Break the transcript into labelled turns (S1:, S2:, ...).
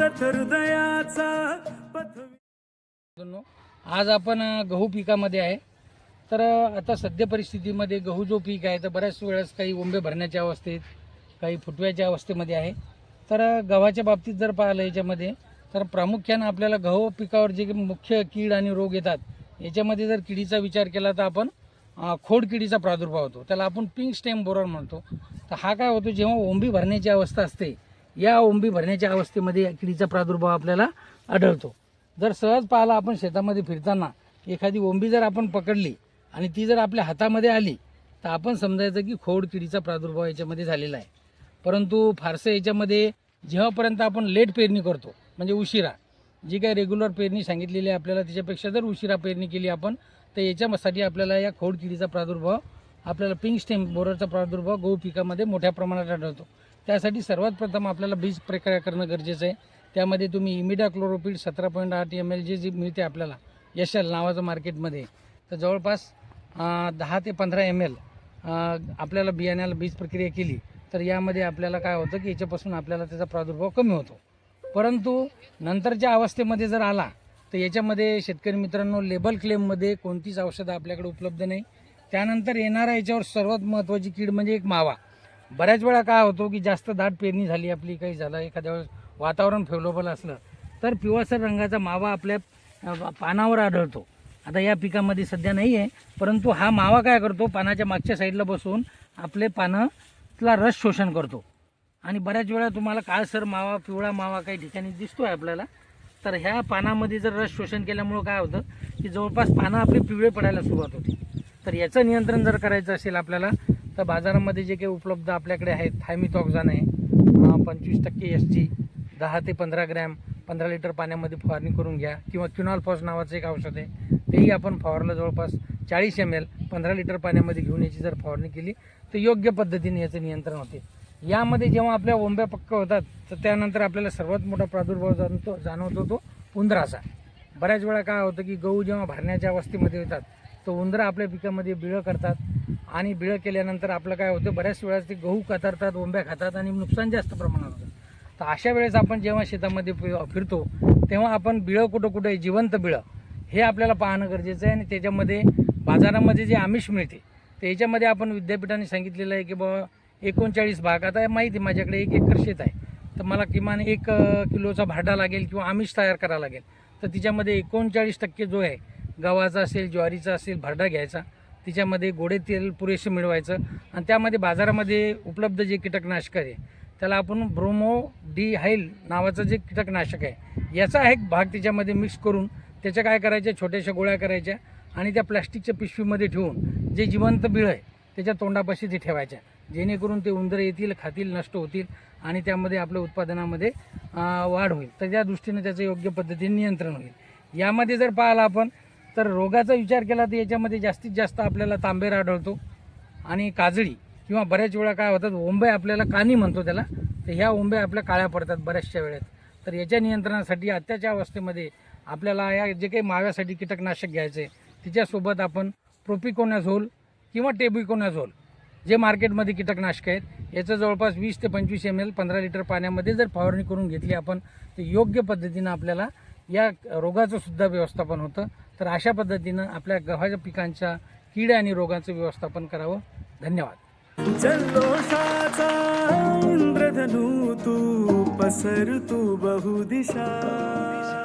S1: हृदयाचा
S2: आज आपण गहू पिकामध्ये आहे. तर आता सध्या परिस्थितीमध्ये गहू जो पीक आहे तर बऱ्याच वेळेस काही ओंबे भरण्याच्या अवस्थेत काही फुटव्याच्या अवस्थेमध्ये आहे. तर गव्हाच्या बाबतीत जर पाहिलं याच्यामध्ये तर प्रामुख्यानं आपल्याला गहू पिकावर जे मुख्य कीड आणि रोग येतात याच्यामध्ये जर किडीचा विचार केला तर आपण खोड किडीचा प्रादुर्भाव होतो. त्याला आपण पिंक स्टेम बोरर म्हणतो. तर हा काय होतो जेव्हा ओंबी भरण्याची अवस्था असते या ओंबी भरण्याच्या अवस्थेमध्ये या किडीचा प्रादुर्भाव आपल्याला आढळतो. जर सहज पाहिला आपण शेतामध्ये फिरताना एखादी ओंबी जर आपण पकडली आणि ती जर आपल्या हातामध्ये आली तर आपण समजायचं की खोड किडीचा प्रादुर्भाव याच्यामध्ये झालेला आहे. परंतु फारसं याच्यामध्ये जेव्हापर्यंत आपण लेट पेरणी करतो म्हणजे उशिरा जी काही रेग्युलर पेरणी सांगितलेली आहे आपल्याला त्याच्यापेक्षा जर उशिरा पेरणी केली आपण तर याच्यासाठी आपल्याला या खोड किडीचा प्रादुर्भाव आपल्याला पिंक स्टेम बोररचा प्रादुर्भाव गहू पिकामध्ये मोठ्या प्रमाणात आढळतो. त्यासाठी सर्वात प्रथम आपल्याला बीज प्रक्रिया करणं गरजेचं आहे. त्यामध्ये तुम्ही इमिडा क्लोरोपीड सतरा पॉईंट आठ एम एल जे जी मिळते आपल्याला यशल नावाचं मार्केटमध्ये. तर जवळपास दहा ते पंधरा एम एल आपल्याला बियाण्याला बीज प्रक्रिया केली तर यामध्ये आपल्याला काय होतं की याच्यापासून आपल्याला त्याचा प्रादुर्भाव कमी होतो. परंतु नंतरच्या अवस्थेमध्ये जर आला तर याच्यामध्ये शेतकरी मित्रांनो लेबल क्लेममध्ये कोणतीच औषधं आपल्याकडे उपलब्ध नाही. त्यानंतर येणारा याच्यावर सर्वात महत्त्वाची कीड म्हणजे एक मावा. बऱ्याच वेळा काय होतो की जास्त दाट पेरणी झाली आपली काही झालं एखाद्या वेळेस वातावरण फेवरेबल असलं तर पिवळसर रंगाचा मावा आपल्या पानावर आढळतो. आता या पिकामध्ये सध्या नाही आहे परंतु हा मावा काय करतो पानाच्या मागच्या साईडला बसून आपले पानातला रस शोषण करतो. आणि बऱ्याच वेळा तुम्हाला काळसर मावा पिवळा मावा काही ठिकाणी दिसतो आहे आपल्याला तर ह्या पानामध्ये जर रस शोषण केल्यामुळं काय होतं की जवळपास पानं आपली पिवळे पडायला सुरुवात होते. तर याचं नियंत्रण जर करायचं असेल आपल्याला तर बाजारामध्ये जे काही उपलब्ध आपल्याकडे आहेत थायमिथॉक्झान आहे पंचवीस टक्के एस जी दहा ते पंधरा ग्रॅम पंधरा लिटर पाण्यामध्ये फवारणी करून घ्या. किंवा क्युनॉल फॉस नावाचं एक औषध आहे तेही आपण फवारलं जवळपास चाळीस एम एल पंधरा लिटर पाण्यामध्ये घेऊन याची जर फवारणी केली तर योग्य पद्धतीने याचं नियंत्रण होते. यामध्ये जेव्हा आपल्या ओंब्या पक्क होतात तर त्यानंतर आपल्याला सर्वात मोठा प्रादुर्भाव जाणतो जाणवतो तो उंदराचा. बऱ्याच वेळा काय होतं की गहू जेव्हा भरण्याच्या अवस्थेमध्ये येतात तर उंदरं आपल्या पिकामध्ये बिळं करतात आणि बिळं केल्यानंतर आपलं काय होतं बऱ्याच वेळा ते गहू कतारतात ओंब्या खातात आणि नुकसान जास्त प्रमाणात होतं. तर अशा वेळेस आपण जेव्हा शेतामध्ये फि- फिरतो तेव्हा आपण बिळं कुठं कुठं जिवंत बिळं हे आपल्याला पाहणं गरजेचं आहे. आणि त्याच्यामध्ये बाजारामध्ये जे आमिष मिळते तर याच्यामध्ये आपण विद्यापीठाने सांगितलेलं आहे की बाबा एकोणचाळीस भाग. आता माहिती माझ्याकडे एक एकर शेत आहे. तर मला किमान एक किलोचा भाडा लागेल किंवा आमिष तयार करावा लागेल. तर तिच्यामध्ये एकोणचाळीस टक्के जो आहे गव्हाचा असेल ज्वारीचा असेल भरडा घ्यायचा. तिच्यामध्ये गोडे तेल पुरेसे मिळवायचं आणि त्यामध्ये बाजारामध्ये उपलब्ध जे कीटकनाशक आहे त्याला आपण ब्रोमो डी हाईल नावाचं जे कीटकनाशक आहे याचा एक भाग त्याच्यामध्ये मिक्स करून त्याच्या काय करायच्या छोट्याशा गोळ्या करायच्या आणि त्या प्लॅस्टिकच्या पिशवीमध्ये ठेवून जे जिवंत बिळ आहे त्याच्या तोंडापाशी ते ठेवायच्या. जेणेकरून ते उंदरं येतील खातील नष्ट होतील आणि त्यामध्ये आपल्या उत्पादनामध्ये वाढ होईल. तर त्या दृष्टीने त्याचं योग्य पद्धतीने नियंत्रण होईल. यामध्ये जर पाहिलं आपण तर रोगाचा विचार केला तर याच्यामध्ये जास्तीत जास्त आपल्याला तांबेर आढळतो आणि काजळी किंवा बऱ्याच वेळा काय होतात ओंबे आपल्याला कानी म्हणतो त्याला तर ह्या ओंबे आपल्या काळ्या पडतात बऱ्याचशा वेळेत. तर याच्या नियंत्रणासाठी आत्ताच्या अवस्थेमध्ये आपल्याला या जे काही माव्यासाठी कीटकनाशक घ्यायचे तिच्यासोबत आपण प्रोपिकोनाझोल किंवा टेबिकोनाझोल जे मार्केटमध्ये कीटकनाशक आहेत याचं जवळपास वीस ते पंचवीस एम एल पंधरा लिटर पाण्यामध्ये जर फवारणी करून घेतली आपण तर योग्य पद्धतीनं आपल्याला या रोगाचं सुद्धा व्यवस्थापन होतं. तर अशा पद्धतीनं आपल्या गव्हाच्या पिकांच्या कीड आणि रोगाचं व्यवस्थापन करावं. धन्यवाद.
S1: जल्लोषाचा इंद्रधनू तू पसरतू बहुदिशा.